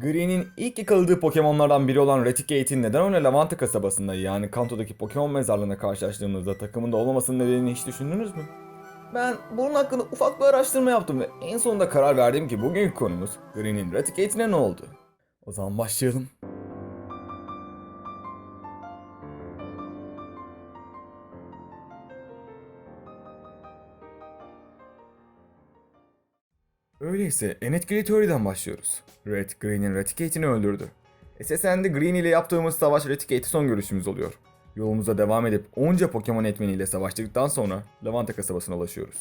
Green'in ilk yakaladığı Pokemon'lardan biri olan Reticate'in neden öyle Lavanta kasabasında yani Kanto'daki Pokemon mezarlığına karşılaştığımızda takımında olmamasının nedenini hiç düşündünüz mü? Ben bunun hakkında ufak bir araştırma yaptım ve en sonunda karar verdim ki bugünkü konumuz Green'in Reticate'ine ne oldu? O zaman başlayalım. Öyleyse en etkili teoriden başlıyoruz. Red, Green'in Reticate'ini öldürdü. SSN'de Green ile yaptığımız savaş Reticate son görüşümüz oluyor. Yolumuza devam edip onca Pokemon etmeniyle savaştıktan sonra Lavanta kasabasına ulaşıyoruz.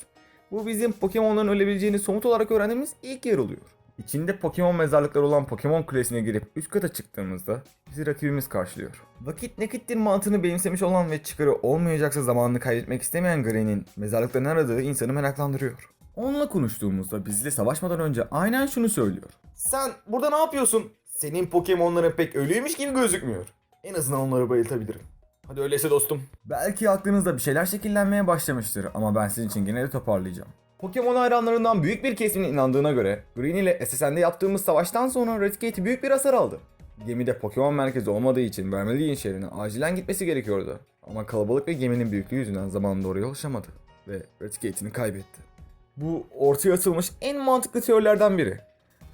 Bu bizim Pokemon'ların ölebileceğini somut olarak öğrendiğimiz ilk yer oluyor. İçinde Pokemon mezarlıkları olan Pokemon Kulesi'ne girip üst kata çıktığımızda bizi rakibimiz karşılıyor. Vakit nakittir mantığını benimsemiş olan ve çıkarı olmayacaksa zamanını kaybetmek istemeyen Green'in mezarlıklarını aradığı insanı meraklandırıyor. Onunla konuştuğumuzda bizle savaşmadan önce aynen şunu söylüyor. Sen burada ne yapıyorsun? Senin Pokemon'ların pek ölüymüş gibi gözükmüyor. En azından onları bayıltabilirim. Hadi öyleyse dostum. Belki aklınızda bir şeyler şekillenmeye başlamıştır ama ben sizin için gene de toparlayacağım. Pokemon hayranlarından büyük bir kesimin inandığına göre Green ile SSN'de yaptığımız savaştan sonra Redgate büyük bir hasar aldı. Gemide Pokemon merkezi olmadığı için Vermilion şehrine acilen gitmesi gerekiyordu. Ama kalabalık ve geminin büyüklüğü yüzünden zamanında oraya ulaşamadı ve Redgate'ini kaybetti. Bu ortaya atılmış en mantıklı teorilerden biri.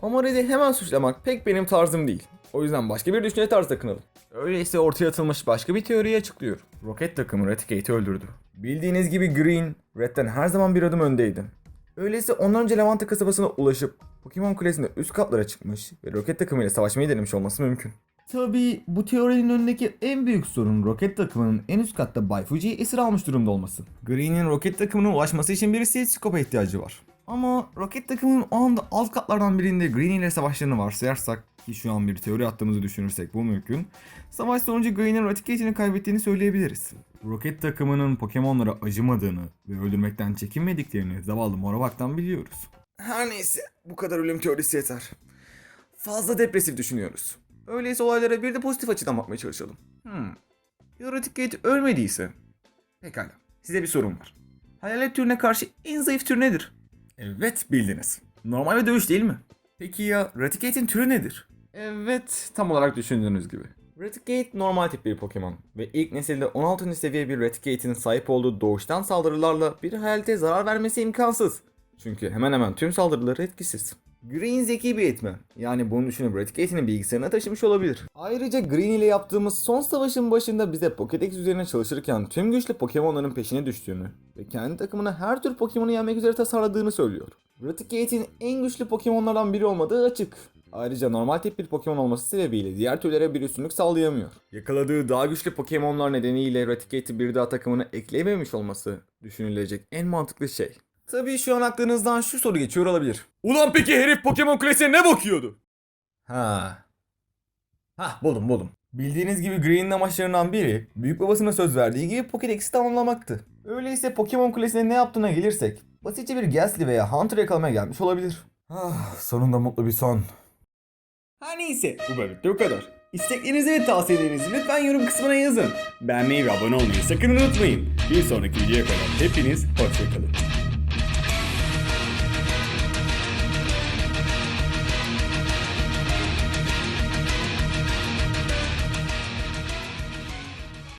Ama Red'i hemen suçlamak pek benim tarzım değil. O yüzden başka bir düşünce tarzı takınalım. Öyleyse ortaya atılmış başka bir teoriyi açıklıyor. Rocket takımı Reticate'i öldürdü. Bildiğiniz gibi Green, Red'den her zaman bir adım öndeydi. Öyleyse ondan önce Levante kasabasına ulaşıp Pokemon Kulesi'nde üst katlara çıkmış ve Rocket takımıyla savaşmayı denemiş olması mümkün. Tabii bu teorinin önündeki en büyük sorun Rocket takımının en üst katta Bay Fuji'yi esir almış durumda olması. Green'in Rocket takımına ulaşması için bir Stethoscope'a ihtiyacı var. Ama Rocket takımının o anda alt katlardan birinde Green ile savaşlarını varsayarsak ki şu an bir teori attığımızı düşünürsek bu mümkün. Savaş sonucu Green'in Reticate'ini kaybettiğini söyleyebiliriz. Rocket takımının Pokemon'lara acımadığını ve öldürmekten çekinmediklerini zavallı Moravak'tan biliyoruz. Her neyse bu kadar ölüm teorisi yeter. Fazla depresif düşünüyoruz. Öyleyse olaylara bir de pozitif açıdan bakmaya çalışalım. Hmm. Ya Raticate ölmediyse? Pekala. Size bir sorum var. Hayalet türüne karşı en zayıf tür nedir? Evet bildiniz. Normal bir dövüş değil mi? Peki ya Raticate'in türü nedir? Evet tam olarak düşündüğünüz gibi. Raticate normal tip bir Pokemon ve ilk nesilde 16. seviye bir Raticate'in sahip olduğu doğuştan saldırılarla bir hayalete zarar vermesi imkansız. Çünkü hemen hemen tüm saldırıları etkisiz. Green zeki bir etmen. Yani bunu düşünüp Raticate'ini bilgisayarına taşımış olabilir. Ayrıca Green ile yaptığımız son savaşın başında bize Pokédex üzerine çalışırken tüm güçlü Pokemon'ların peşine düştüğünü ve kendi takımına her tür Pokemon'u yenmek üzere tasarladığını söylüyor. Raticate'in en güçlü Pokemon'lardan biri olmadığı açık. Ayrıca normal tip bir Pokemon olması sebebiyle diğer türlere bir üstünlük sağlayamıyor. Yakaladığı daha güçlü Pokemon'lar nedeniyle Raticate'i bir daha takımına ekleyememiş olması düşünülecek en mantıklı şey. Tabii şu an aklınızdan şu soru geçiyor olabilir. Ulan peki herif Pokemon Kulesi'ne ne bakıyordu? Ha. Ha buldum buldum. Bildiğiniz gibi Green'in amaçlarından biri büyük babasına söz verdiği gibi Pokédex'i tamamlamaktı. Öyleyse Pokemon Kulesi'ne ne yaptığına gelirsek basitçe bir Gastly veya Hunter yakalamaya gelmiş olabilir. Ah sonunda mutlu bir son. Her neyse bu bölümde bu kadar. İsteklerinizi ve tavsiyelerinizi lütfen yorum kısmına yazın. Beğenmeyi ve abone olmayı sakın unutmayın. Bir sonraki videoya kadar hepiniz hoşçakalın.